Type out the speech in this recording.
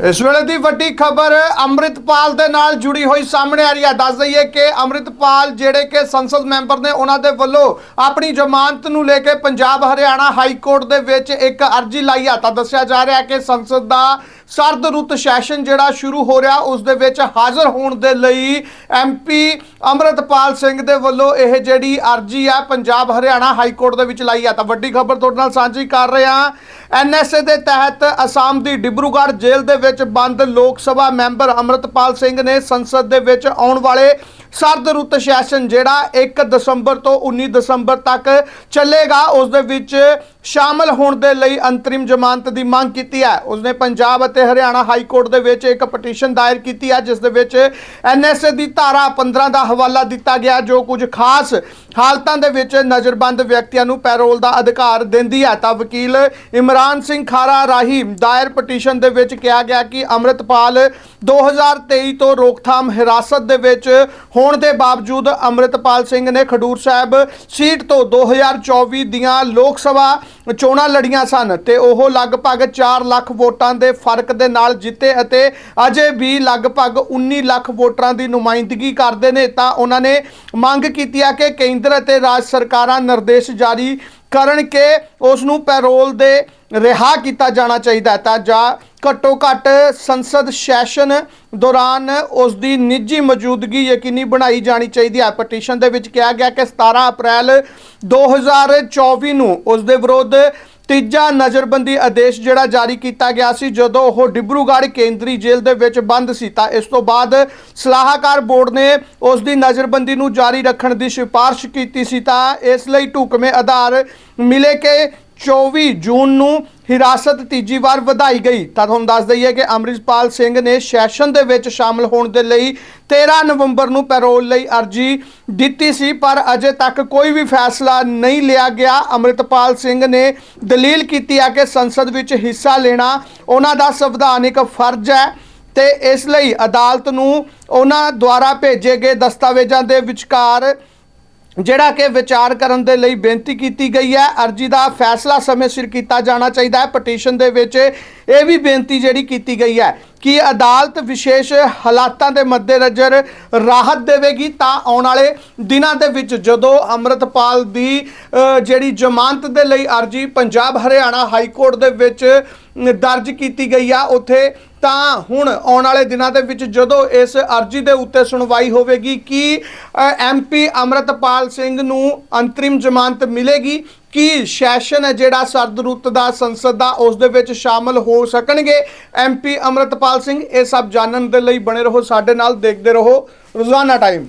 ਇਸ ਵੇਲੇ ਦੀ ਵੱਡੀ ਖਬਰ ਅੰਮ੍ਰਿਤਪਾਲ ਦੇ ਨਾਲ ਜੁੜੀ ਹੋਈ ਸਾਹਮਣੇ ਆ ਰਹੀ ਹੈ। ਦੱਸ ਦਈਏ ਕਿ ਅੰਮ੍ਰਿਤਪਾਲ ਜਿਹੜੇ ਕਿ ਸੰਸਦ ਮੈਂਬਰ ਨੇ, ਉਹਨਾਂ ਦੇ ਵੱਲੋਂ ਆਪਣੀ ਜ਼ਮਾਨਤ ਨੂੰ ਲੈ ਕੇ ਪੰਜਾਬ ਹਰਿਆਣਾ ਹਾਈ ਕੋਰਟ ਦੇ ਵਿੱਚ ਇੱਕ ਅਰਜ਼ੀ ਲਾਈ ਆ। ਤਾਂ ਦੱਸਿਆ ਜਾ ਰਿਹਾ ਕਿ ਸੰਸਦ ਦਾ ਸਰਦ ਰੁੱਤ ਸੈਸ਼ਨ ਜਿਹੜਾ ਸ਼ੁਰੂ ਹੋ ਰਿਹਾ, ਉਸ ਦੇ ਵਿੱਚ ਹਾਜ਼ਰ ਹੋਣ ਦੇ ਲਈ ਐਮਪੀ ਅੰਮ੍ਰਿਤਪਾਲ ਸਿੰਘ ਦੇ ਵੱਲੋਂ ਇਹ ਜਿਹੜੀ ਅਰਜ਼ੀ ਆ ਪੰਜਾਬ ਹਰਿਆਣਾ ਹਾਈ ਕੋਰਟ ਦੇ ਵਿੱਚ ਲਾਈ ਆ। ਤਾਂ ਵੱਡੀ ਖਬਰ ਤੁਹਾਡੇ ਨਾਲ ਸਾਂਝੀ ਕਰ ਰਹੇ ਹਾਂ। ਐਨਐਸਏ ਦੇ ਤਹਿਤ ਅਸਾਮ ਦੀ ਡਿਬਰੂਗੜ੍ਹ ਜੇਲ੍ਹ ਦੇ ਵਿੱਚ ਬੰਦ ਲੋਕ ਸਭਾ ਮੈਂਬਰ ਅੰਮ੍ਰਿਤਪਾਲ ਸਿੰਘ ਨੇ ਸੰਸਦ ਦੇ ਵਿੱਚ ਆਉਣ ਵਾਲੇ ਸਰਦ ਰੁੱਤ ਸੈਸ਼ਨ ਜਿਹੜਾ 1 ਦਸੰਬਰ ਤੋਂ 19 ਦਸੰਬਰ ਤੱਕ ਚੱਲੇਗਾ, ਉਸ ਦੇ ਵਿੱਚ ਸ਼ਾਮਲ ਹੋਣ ਦੇ ਲਈ ਅੰਤਰਿਮ ਜ਼ਮਾਨਤ ਦੀ ਮੰਗ ਕੀਤੀ ਹੈ। ਉਸਨੇ ਪੰਜਾਬ ਅਤੇ ਹਰਿਆਣਾ ਹਾਈ ਕੋਰਟ ਦੇ ਵਿੱਚ ਇੱਕ ਪਟੀਸ਼ਨ ਦਾਇਰ ਕੀਤੀ ਹੈ, ਜਿਸ ਦੇ ਵਿੱਚ ਐਨਐਸਏ ਦੀ ਧਾਰਾ 15 ਦਾ ਹਵਾਲਾ ਦਿੱਤਾ ਗਿਆ ਜੋ ਕੁਝ ਖਾਸ ਹਾਲਤਾਂ ਦੇ ਵਿੱਚ ਨਜ਼ਰਬੰਦ ਵਿਅਕਤੀਆਂ ਨੂੰ ਪੈਰੋਲ ਦਾ ਅਧਿਕਾਰ ਦਿੰਦੀ ਹੈ। ਤਾਂ ਵਕੀਲ ਇਮਰਾਨ ਸਿੰਘ ਖਾਰਾ ਰਾਹੀਂ ਦਾਇਰ ਪਟੀਸ਼ਨ ਦੇ ਵਿੱਚ ਕਿਹਾ ਗਿਆ ਕਿ ਅੰਮ੍ਰਿਤਪਾਲ 2023 ਤੋਂ ਰੋਕਥਾਮ ਹਿਰਾਸਤ ਦੇ ਵਿੱਚ ਹੋਣ ਦੇ ਬਾਵਜੂਦ ਅੰਮ੍ਰਿਤਪਾਲ ਸਿੰਘ ਨੇ ਖਡੂਰ ਸਾਹਿਬ ਸੀਟ ਤੋਂ 2024 ਦੀਆਂ ਲੋਕ ਸਭਾ ਚੋਣਾਂ ਲੜੀਆਂ ਸਨ ਤੇ ਉਹ ਲਗਭਗ 4 ਲੱਖ ਵੋਟਾਂ ਦੇ ਫ਼ਰਕ ਦੇ ਨਾਲ ਜਿੱਤੇ ਅਤੇ ਅਜੇ ਵੀ ਲਗਭਗ 19 ਲੱਖ ਵੋਟਰਾਂ ਦੀ ਨੁਮਾਇੰਦਗੀ ਕਰਦੇ ਨੇ ਤਾਂ ਉਹਨਾਂ ਨੇ ਮੰਗ ਕੀਤੀ ਹੈ ਕਿ ਕੇਂਦਰ ਅਤੇ ਰਾਜ ਸਰਕਾਰਾਂ ਨਿਰਦੇਸ਼ ਜਾਰੀ ਕਰਨ ਕਿ ਉਸ ਨੂੰ ਪੈਰੋਲ ਦੇ ਰਿਹਾ ਕੀਤਾ ਜਾਣਾ ਚਾਹੀਦਾ ਤਾਂ ਜਾਂ ਘੱਟੋ ਘੱਟ ਸੰਸਦ ਸੈਸ਼ਨ ਦੌਰਾਨ ਉਸ ਦੀ ਨਿੱਜੀ ਮੌਜੂਦਗੀ ਯਕੀਨੀ ਬਣਾਈ ਜਾਣੀ ਚਾਹੀਦੀ ਹੈ। ਪਟੀਸ਼ਨ ਦੇ ਵਿੱਚ ਕਿਹਾ ਗਿਆ ਕਿ 17 ਅਪ੍ਰੈਲ 2024 ਨੂੰ ਉਸ ਦੇ ਵਿਰੁੱਧ ਤੀਜਾ ਨਜ਼ਰਬੰਦੀ ਆਦੇਸ਼ ਜਿਹੜਾ ਜਾਰੀ ਕੀਤਾ ਗਿਆ ਸੀ, ਜਦੋਂ ਉਹ ਡਿਬਰੂਗੜ੍ਹ ਕੇਂਦਰੀ ਜੇਲ੍ਹ ਦੇ ਵਿੱਚ ਬੰਦ ਸੀ, ਤਾਂ ਇਸ ਤੋਂ ਬਾਅਦ ਸਲਾਹਕਾਰ ਬੋਰਡ ਨੇ ਉਸ ਦੀ ਨਜ਼ਰਬੰਦੀ ਨੂੰ ਜਾਰੀ ਰੱਖਣ ਦੀ ਸਿਫਾਰਿਸ਼ ਕੀਤੀ ਸੀ, ਤਾਂ ਇਸ ਲਈ ਢੁਕਵੇਂ ਆਧਾਰ ਮਿਲੇ ਕਿ 24 ਜੂਨ ਨੂੰ ਹਿਰਾਸਤ ਤੀਜੀ ਵਾਰ ਵਧਾਈ ਗਈ। ਤਾਂ ਤੁਹਾਨੂੰ ਦੱਸ ਦਈਏ ਕਿ ਅੰਮ੍ਰਿਤਪਾਲ ਸਿੰਘ ਨੇ ਸੈਸ਼ਨ ਦੇ ਵਿੱਚ ਸ਼ਾਮਲ ਹੋਣ ਦੇ ਲਈ 13 ਨਵੰਬਰ ਨੂੰ ਪੈਰੋਲ ਲਈ ਅਰਜੀ ਦਿੱਤੀ ਸੀ, ਪਰ ਅਜੇ ਤੱਕ ਕੋਈ ਵੀ ਫੈਸਲਾ ਨਹੀਂ ਲਿਆ ਗਿਆ। ਅੰਮ੍ਰਿਤਪਾਲ ਸਿੰਘ ਨੇ ਦਲੀਲ ਕੀਤੀ ਹੈ ਕਿ ਸੰਸਦ ਵਿੱਚ ਹਿੱਸਾ ਲੈਣਾ ਉਹਨਾਂ ਦਾ ਸੰਵਿਧਾਨਿਕ ਫਰਜ਼ ਹੈ ਤੇ ਇਸ ਲਈ ਅਦਾਲਤ ਨੂੰ ਉਹਨਾਂ ਦੁਆਰਾ ਭੇਜੇ ਗਏ ਦਸਤਾਵੇਜ਼ਾਂ ਦੇ ਵਿਚਕਾਰ ਜਿਹੜਾ ਕਿ ਵਿਚਾਰ ਕਰਨ ਦੇ ਲਈ ਬੇਨਤੀ ਕੀਤੀ ਗਈ ਹੈ। ਅਰਜੀ ਦਾ ਫੈਸਲਾ ਸਮੇਂ ਸਿਰ ਕੀਤਾ ਜਾਣਾ ਚਾਹੀਦਾ ਹੈ। ਪਟੀਸ਼ਨ ਦੇ ਵਿੱਚ ਇਹ ਵੀ ਬੇਨਤੀ ਜਿਹੜੀ ਕੀਤੀ ਗਈ ਹੈ ਕਿ ਅਦਾਲਤ ਵਿਸ਼ੇਸ਼ ਹਾਲਾਤਾਂ ਦੇ ਮੱਦੇਨਜ਼ਰ ਰਾਹਤ ਦੇਵੇਗੀ ਤਾਂ ਆਉਣ ਵਾਲੇ ਦਿਨਾਂ ਦੇ ਵਿੱਚ ਜਦੋਂ ਅੰਮ੍ਰਿਤਪਾਲ ਦੀ ਜਿਹੜੀ ਜ਼ਮਾਨਤ ਦੇ ਲਈ ਅਰਜੀ ਪੰਜਾਬ ਹਰਿਆਣਾ ਹਾਈ ਕੋਰਟ ਦੇ ਵਿੱਚ ਦਰਜ ਕੀਤੀ ਗਈ ਆ, ਉੱਥੇ ਤਾਂ ਹੁਣ ਆਉਣ ਵਾਲੇ ਦਿਨਾਂ ਦੇ ਵਿੱਚ ਜਦੋਂ ਇਸ ਅਰਜੀ ਦੇ ਉੱਤੇ ਸੁਣਵਾਈ ਹੋਵੇਗੀ ਕਿ ਐਮਪੀ ਅੰਮ੍ਰਿਤਪਾਲ ਸਿੰਘ ਨੂੰ ਅੰਤਰਿਮ ਜ਼ਮਾਨਤ ਮਿਲੇਗੀ ਕੀ ਸੈਸ਼ਨ ਹੈ ਜਿਹੜਾ ਸਰਦ ਰੁੱਤ ਦਾ, ਸੰਸਦ ਦਾ, ਉਸ ਦੇ ਵਿੱਚ ਸ਼ਾਮਲ ਹੋ ਸਕਣਗੇ? ਐਮਪੀ ਅੰਮ੍ਰਿਤਪਾਲ ਸਿੰਘ, ਇਹ ਸਭ ਜਾਣਨ ਦੇ ਲਈ ਬਣੇ ਰਹੋ, ਸਾਡੇ ਨਾਲ ਦੇਖਦੇ ਰਹੋ। ਰੋਜ਼ਾਨਾ ਟਾਈਮ।